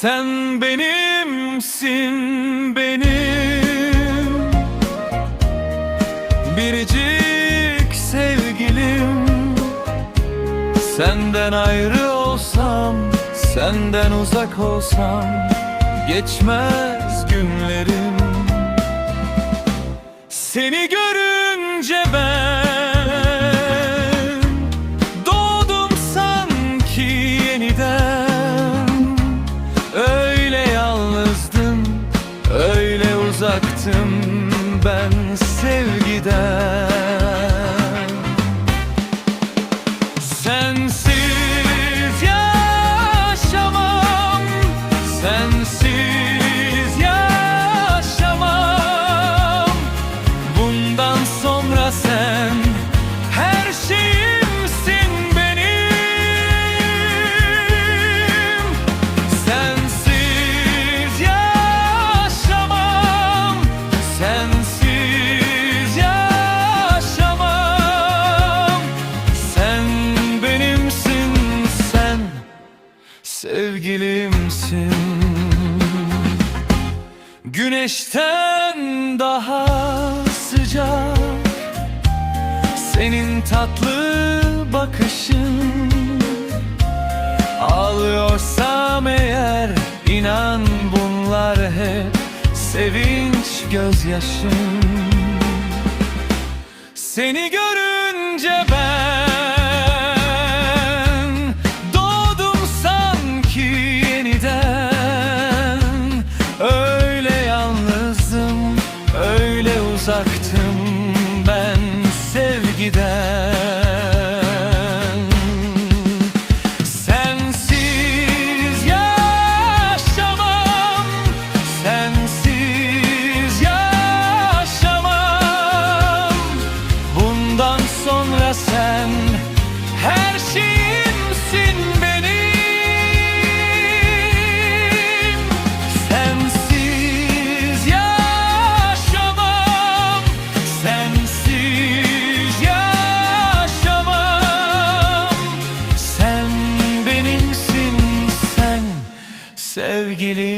Sen benimsin benim. Biricik sevgilim. Senden ayrı olsam Senden uzak olsam Geçmez günlerim. Seni görünce uzaktım ben sevgiden Sevgilimsin. Güneşten daha sıcak. Senin tatlı bakışın. Ağlıyorsam eğer inan bunlar hep sevinç gözyaşım Seni görünce ben uzaktım ben sevgiden sevgili